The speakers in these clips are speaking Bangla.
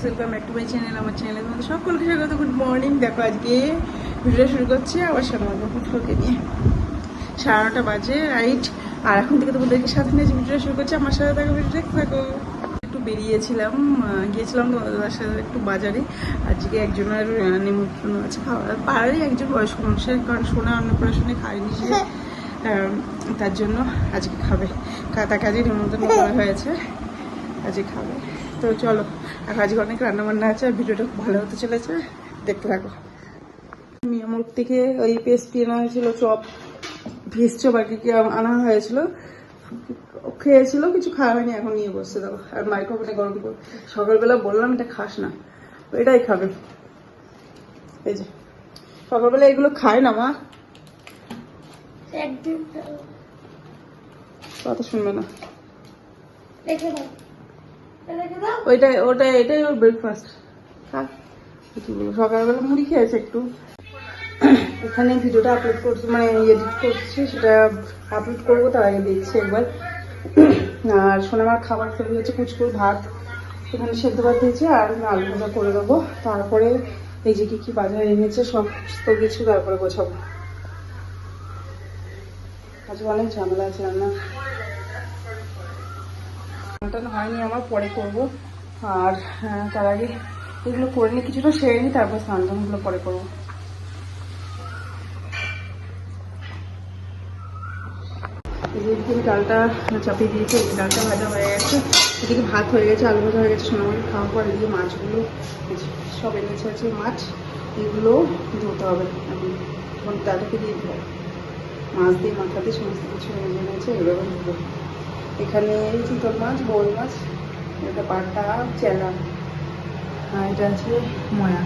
Friends welcome back to my channel আমার চ্যানেলের মধ্যে। সকলকে স্বাগত গুড মর্নিং দেখো আজকে ভিডিও শুরু করছি আবার সাধারণত পুটলোকে নিয়ে। সাড়ে নটা বাজে রাইট আর এখন থেকে তোমাদেরকে সাথে নিয়ে ভিডিওটা শুরু করছি আমার সাথে থাকো ভিডিও দেখতে থাকো। একটু বেরিয়েছিলাম গিয়েছিলাম তোমাদের সাথে একটু বাজারে। আজকে একজনের নিমন্ত্রণ আছে। খাওয়ার পাড়ারই একজন বয়স্ক মানুষের কারণ শোনা অন্নপ্রাশনে খায়নি সে। তার জন্য আজকে খাবে। তাকে আজকে নিমন্ত্রণ করা হয়েছে। আজকে খাবে। তো চলো আর আজকে অনেক রান্না বান্না আছে আর ভিডিওটা খুব ভালো হতে চলেছে দেখতে থাকো। মিয়ামুর থেকে ওই পেস্ট্রি আনা হয়েছিল চপ ভেজ চপ আর কি আনা হয়েছিল। খেয়েছিল কিছু খাওয়া হয়নি এখন নিয়ে বসছে দেখো। আর মাইক্রোফোনে গরম করে। সকালবেলা বললাম এটা খাস না। এটাই খাবে। এই যে সকালবেলা এগুলো খায় না মা? একদিন কথা শুনবে না। দাও ওইটাই ওটাই এটাই ওর ব্রেকফাস্ট সকালবেলা মুড়ি খেয়েছে একটু। এখানে ভিডিওটা আপলোড করছি মানে এডিট করছি, সেটা আপলোড করব, তার আগে দেখছি একবার। আর সোনামার খাবার তৈরি হচ্ছে কুচকুর ভাত। এখানে সেদ্ধ ভাত দিয়েছি, আর আলু ভাজা করে দেবো তারপরে এই যে কি কি বাজার এনেছে সমস্ত কিছু তারপরে গোছাবো। আজকে অনেক ঝামেলা আছে রান্না রান্নাটা হয়নি, আমার পরে করব। আর তার আগে এগুলো করে নিই, কিছুটা সেরে নিই, তারপর স্নান টানগুলো পরে করব। ডালটা চাপিয়ে দিয়েছি ডালটা ভাজা হয়ে গেছে। এদিকে ভাত হয়ে গেছে, আলু ভাজা হয়ে গেছে খাওয়ার পর এদিকে মাছগুলো সব এনেছে আছে মাছ, এগুলো ধুতে হবে। এখন দিয়ে দিতে হবে মাছ দিয়ে মাথা দিয়ে সমস্ত কিছু এনেছে এখন ধুবো। এখানে চিতল মাছ বোল মাছ এটা পাটা চেলা আর এটা আছে ময়া।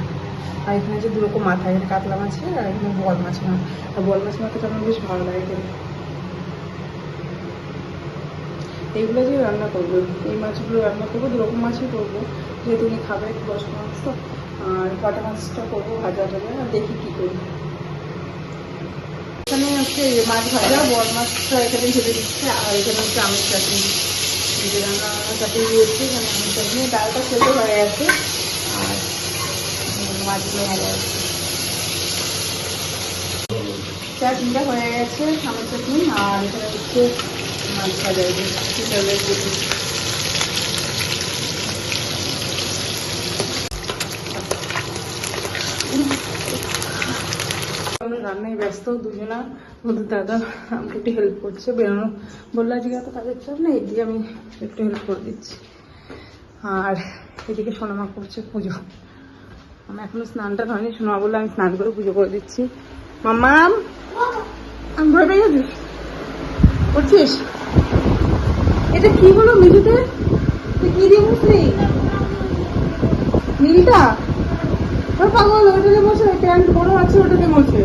আর এখানে আছে দুরকম মাথা এখানে কাতলা মাছ আর এখানে বল মাছ না আর বল মাছ মাথাটা আমার বেশ ভালো লাগে খেতে। এইগুলো যে রান্না করব এই মাছগুলো রান্না করব দুরকম মাছই করব। যেহেতু উনি খাবে একটু মাছ তো আর পাটা মাছটা করব ভাজা টাজা আর দেখি কী করি। এখানে হচ্ছে মাছ ভাজা বড় মাছটা এখানে ঢেলে দিচ্ছে, আর এখানে হচ্ছে আমের চাটনি। রান্না চাটনি দিয়েছি এখানে আমের চাটনি, ডালটা সেদ্ধ হয়ে গেছে, আর মাছগুলো ভালো আছে চাটনিটা হয়ে গেছে, আমের চাটনি, আর এখানে হচ্ছে মাছ ভাজা এই যে চিতলের পুঁটি। আমরা রান্নায় ব্যস্ত, দুজনা মধ্যে দাদা আমাকে একটু হেল্প করছে, বেরোনো। বলল আজকে এত কাজের চাপ না এদিকে আমি একটু হেল্প করে দিচ্ছি। আর এদিকে সোনামা করছে পুজো। আমি এখনও স্নানটা হয়নি সোনামা বলল আমি স্নান করে পুজো করে দিচ্ছি। মাম্মাম আমি করছিস এটা কি হলো মিলুতে? তুই কি দিয়ে মুসলি নীলটা পাগল, ওটাতে বসে, প্যান্ট বড় আছে, ওটাতে বসে।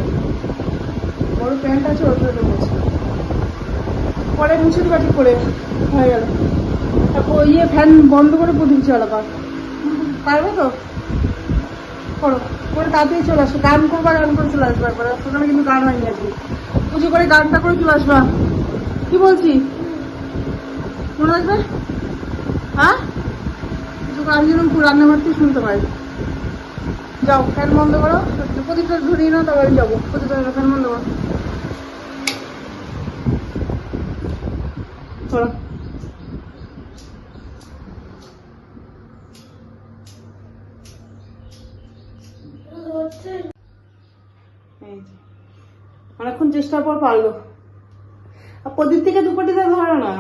বড় প্যান্ট আছে ওটাতে বসে পরে মুছে দিবা ঠিক করে হয়ে গেল। তারপর ইয়ে ফ্যান বন্ধ করে প্রদীপ চালাবা পারবে তো? করো। করে তাড়াতাড়ি চলে আসো। গান করবা, গান করে চলে আসবা একবার। ওখানে কিন্তু গান হয়নি আজকে পুজো করে গানটা করে চলে আসবা। কি বলছি? মনে আসবে? হ্যাঁ? গান যেন রান্নাঘর থেকে শুনতে পাই যাও, ফ্যান বন্ধ করো। প্রদীপটা ধরিয়ে নাও, তারপরে যাব। প্রদীপটা ফ্যান বন্ধ করো। চলো। অনেকক্ষণ চেষ্টার পর পারল। আর প্রদীপ থেকে দুপাটিতে ধরো না।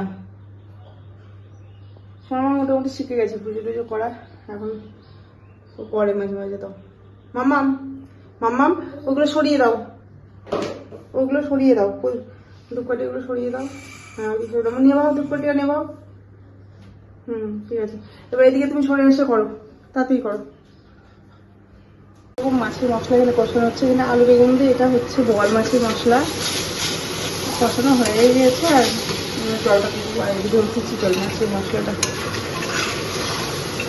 সময় মোটামুটি শিখে গেছে, পুজো টুজো করা এখন পরে মাঝে মাঝে দাও মাম্মাম মাম্মাম ওগুলো সরিয়ে দাও। ওগুলো সরিয়ে দাও। দুপাটি ওগুলো সরিয়ে দাও। হ্যাঁ ওই সরিয়ে দাও। নিয়ে হুম, ঠিক আছে। এবার এদিকে তুমি সরে এসে করো। তাড়াতাড়ি করো। মাছের মশলা এখানে কষানো হচ্ছে। এখানে আলু বেগুন দিয়ে এটা হচ্ছে বল মাছের মশলা। কষানো হয়ে গিয়েছে আর জলটা হচ্ছে চিতল মাছের মশলাটা।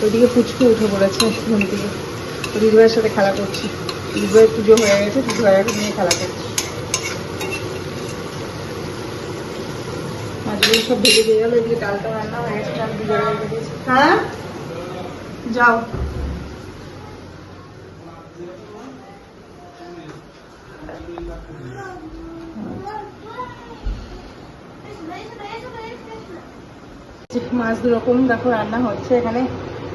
ওইদিকে পুচকু উঠে পড়েছে। ঘুম থেকে দিদিভাইয়ের সাথে খেলা করছি। দিদিভাইয়ের পুজো হয়ে গেছে দিদিভাইয়াকে নিয়ে খেলা করছি। হয়ে মাছ দু রকম দেখো রান্না হচ্ছে এখানে।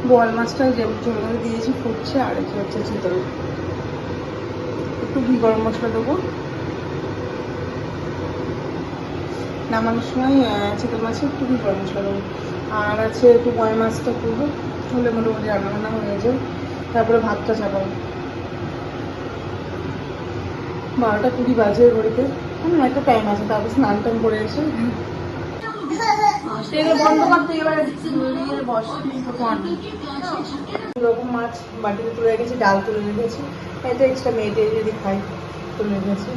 বোয়াল মাছটা যে ঝোল দিয়েছি, ফুটছে আর এখানে হচ্ছে চিতল। একটু ঘি গরম মশলা দেবো। নামানোর সময় চিতল মাছে একটু ঘি গরম মশলা দেবো। আর আছে একটু ময় মাছটা করব হলে মোটামুটি রান্না বান্না হয়ে যায় তারপরে ভাতটা চাপাবো। বারোটা কুড়ি বাজে ঘড়িতে। হুম একটা টাইম আছে, তারপর স্নান টান করে এসে বন্ধ করতে এবারে বস। রকম মাছ বাটিতে তুলে রেখেছি ডাল তুলে রেখেছি। এটা এক্সট্রা মেয়েটে যদি খাই তুলে রেখেছি।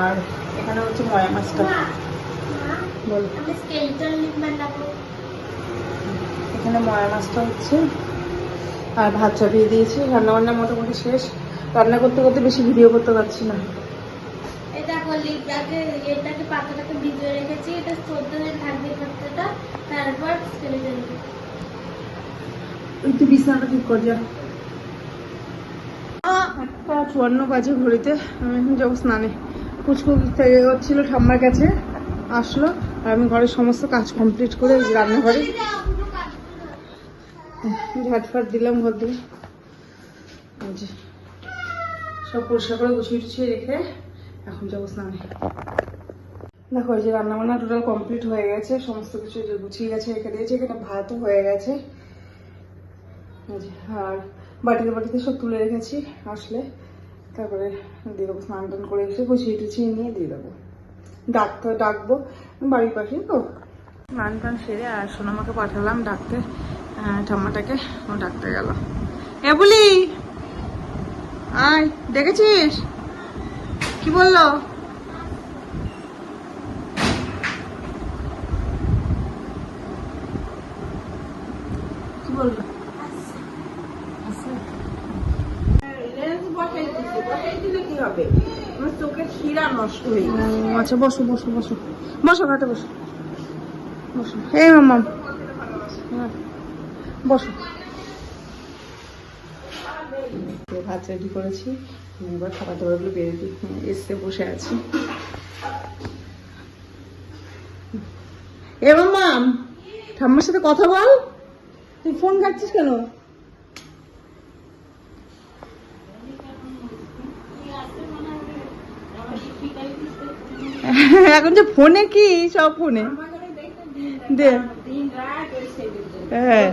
আর এখানে হচ্ছে ময়া মাছটা। বল। এখানে ময়া মাছটা হচ্ছে। আর ভাত চাপিয়ে দিয়েছি। রান্না বান্না মোটামুটি শেষ। রান্না করতে করতে বেশি ভিডিও করতে পারছি না। এই লিপটাকে এটাকে পাতাটাকে ভিজিয়ে রেখেছি। এটা চোদ্দ দিন থাকবে পাতাটা তারপর ওই তুই বিছানাটা ঠিক কর যা একটা চুয়ান্ন বাজে ঘড়িতে আমি এখন যাব স্নানে। পুচকু থেকে হচ্ছিল ঠাম্মার কাছে আসলো আর আমি ঘরের সমস্ত কাজ কমপ্লিট করে রান্নাঘরে ঝাট ফাট দিলাম ঘর দিয়ে সব পরিষ্কার করে গুছিয়ে টুছিয়ে রেখে এখন যাব স্নানে। দেখো যে রান্না বান্না টোটাল কমপ্লিট হয়ে গেছে, সমস্ত কিছু যে গুছিয়ে গেছে, রেখে দিয়েছে, এখানে ভাতও হয়ে গেছে। আর বাটিতে বাটিতে সব তুলে রেখেছি, আসলে। তারপরে দিয়ে দেবো স্নান টান করে এসে গুছিয়ে টুছিয়ে নিয়ে দিয়ে দেবো। ডাকতে ডাকবো, বাড়ির পাশে তো। স্নান টান সেরে আর সোনামাকে পাঠালাম ডাকতে ঠাম্মাটাকে, ও ডাকতে গেল। এ, বলি! আয়, দেখেছিস? কি বলল? কি বলল? আচ্ছা বসো বসো বসো। বসো ঘাটে বসো। বসো। এই মাম্মা বসো। তো ভাত রেডি করেছি। এবার খাবার দাবারগুলো বেড়ে দিই এসে বসে আছি। এ মাম্মা ঠাম্মার সাথে কথা বল। তুই ফোন ঘাটছিস কেন? এখন যে ফোনে কি? সব ফোনে। দে। হ্যাঁ।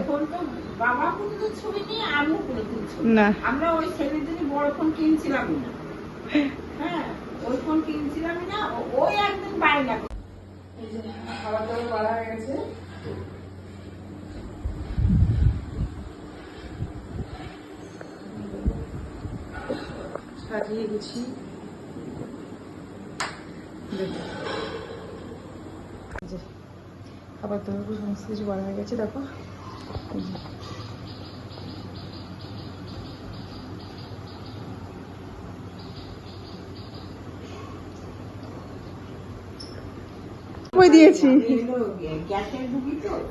বাবা কিন্তু ছবি নিয়ে আমিও করে তুলছি না। আমরা ওই ছেলের জন্য বড় ফোন কিনছিলাম না। হ্যাঁ ওই ফোন কিনছিলাম না ও- ওই একদিন বায়না করে। খাবার দাবার বাড়া হয়ে গেছে। সাজিয়ে গুছি। খাবার দাবার সমস্ত কিছু বাড়া হয়ে গেছে দেখো। দিয়েছি।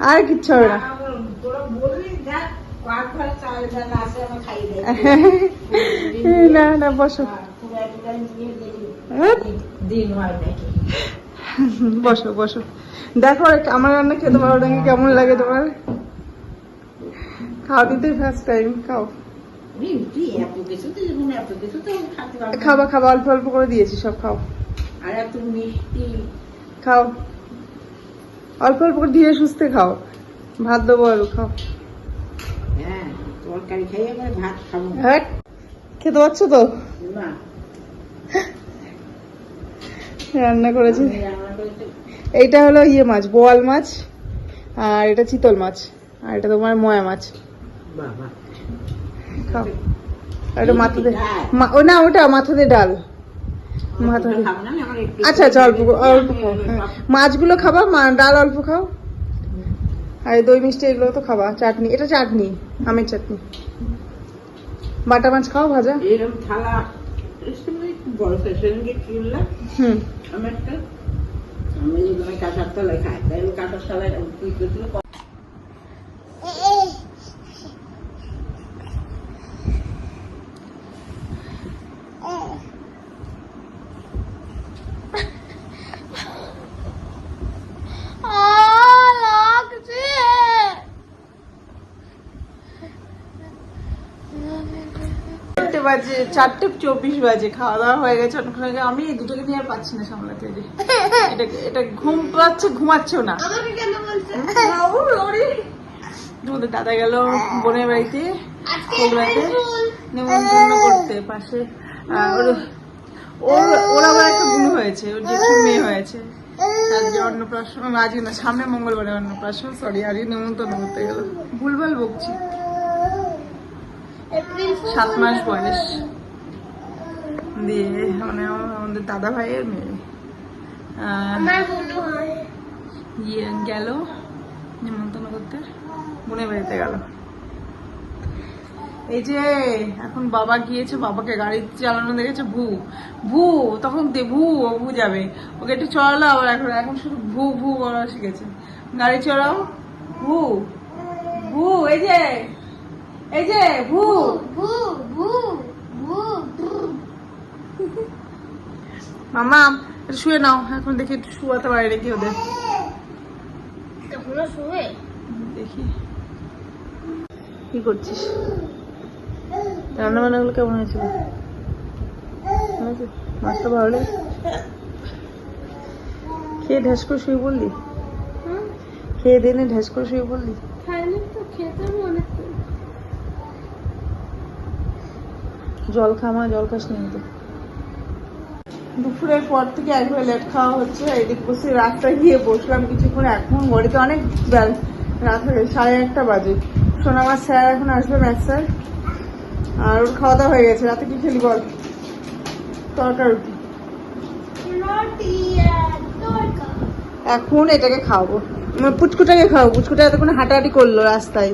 আর কিচ্ছু হবে না না না বসো। হ্যাঁ? বসো বসো। দেখো আমার রান্না খেতে পারো নাকি কেমন লাগে তোমার? খাওয়া দিতে ফার্স্ট টাইম খাও। খাবা খাবা অল্প অল্প করে দিয়েছি সব খাও। আর এত মিষ্টি। খাও। অল্প অল্প করে ধীরে সুস্থে খাও। ভাত দেবো আলু খাও। হ্যাঁ। হ্যাঁ খেতে পারছ তো? রান্না করেছি। এইটা হলো ইয়ে মাছ বোয়াল মাছ আর এটা চিতল মাছ আর এটা তোমার ময়া মাছ। খাও। আর এটা মাথা দিয়ে মা- ও না ওটা মাথা দিয়ে ডাল। আচ্ছা আচ্ছা অল্প অল্প হ্যাঁ। মাছগুলো খাবা? ডাল অল্প খাও? আর দই মিষ্টি এগুলো তো খাবা। চাটনি এটা চাটনি আমের চাটনি। বাটা মাছ খাও ভাজা? এরকম থালা বড় সাইজের কিনলাম। হুম। আমি একটা আমি তলায় খাই। তাই কাঁটার তলায় তুই করছিল বাজে চারটে চব্বিশ বাজে খাওয়া দাওয়া হয়ে গেছে অনেকক্ষণ আগে আমি এই দুটোকে নিয়ে আর পাচ্ছি না সামলাতে যে এটা এটা ঘুম পাচ্ছে ঘুমাচ্ছেও না। তোমাদের দাদা গেল বোনের বাড়িতে প্রোগ্রামে নেমন্তন্ন করতে পাশে। ওর- ওর আবার একটা গুণ হয়েছে ওর জেঠুর মেয়ে হয়েছে। অন্নপ্রাশন আজকে না সামনে মঙ্গলবারে অন্নপ্রাশন সরি আজকে নেমন্তন্ন করতে গেল। ভুলভাল বকছি। সাত মাস বয়স। দিয়ে মানে আমার- আমাদের দাদা ভাইয়ের মেয়ে। ইয়ে গেল নিমন্ত্রণ করতে বোনের বাড়িতে গেল। এই যে এখন বাবা গিয়েছে বাবাকে গাড়ি চালানো দেখেছে ভু ভু তখন দে ভু ও ভু যাবে। ওকে একটু চড়ালো আবার এখন এখন শুধু ভু ভু বলা শিখেছে। গাড়ি চড়াও ভু ভু এই যে। এই যে ভু। ভু ভু ভু মামা একটু শুয়ে নাও। এখন দেখি একটু শুয়াতে পারি রেখে ওদের। এখনও শুয়ে। দেখি। কি করছিস? রান্না বান্নাগুলো কেমন হয়েছিল? মাছটা ভালো লেগেছে? খেয়ে ঢ্যাস করে শুয়ে পড়লি? খেয়ে দেনে ঢ্যাস করে শুয়ে পড়লি? খাইনি তো খেতে জল খামা জল খাস নি তো দুপুরের পর থেকে একবার লেট খাওয়া হচ্ছে এদিক বসে রাতটা গিয়ে বসলাম কিছুক্ষণ। এখন ঘড়িতে অনেক রাত হয়ে সাড়ে একটা বাজে। শোনা আমার স্যার এখন আসবে ম্যাথ স্যার আর ওর খাওয়া দাওয়া হয়ে গেছে। রাতে কি খেলি বল? তরকা রুটি। এখন এটাকে খাওয়াবো পুচকুটাকে খাওয়াবো পুচকুটা এতক্ষণ হাঁটাহাঁটি করল রাস্তায়।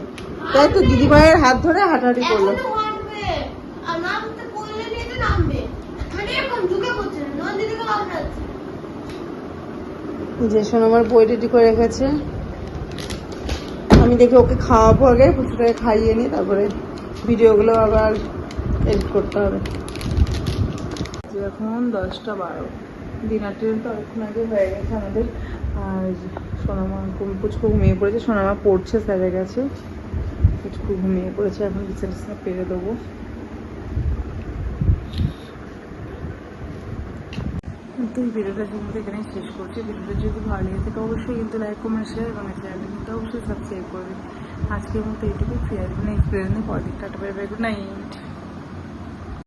তাই তো দিদি ভাইয়ের হাত ধরে হাঁটাহাঁটি করল। নন্দিনীকে বাবলাচ্ছে যে আমার বই রেডি করে রেখেছে। আমি দেখি ওকে খাওয়াবো আগে পুচকুটাকে খাইয়ে নিই তারপরে ভিডিওগুলো আবার এডিট করতে হবে। এখন দশটা বারো। ডিনার ট্রেন তো অনেকক্ষণ আগে হয়ে গেছে আমাদের। আর সোনামা পুচকু ঘুমিয়ে পড়েছে, সোনামা পড়ছে স্যারের কাছে। পুচকু ঘুমিয়ে পড়েছে, এখন বিছানা পেরে দেবো। কিন্তু এই ভিডিওটা কিন্তু এখানে শেষ করছি। ভিডিওটা যদি ভালো লেগে থাকে অবশ্যই কিন্তু লাইক কমেন্ট শেয়ার এবং চ্যানেলটা কিন্তু অবশ্যই সাবস্ক্রাইব করবেন আজকের মতো এইটুকু আসবেন নেক্সট পরের দিন। Tata bye good night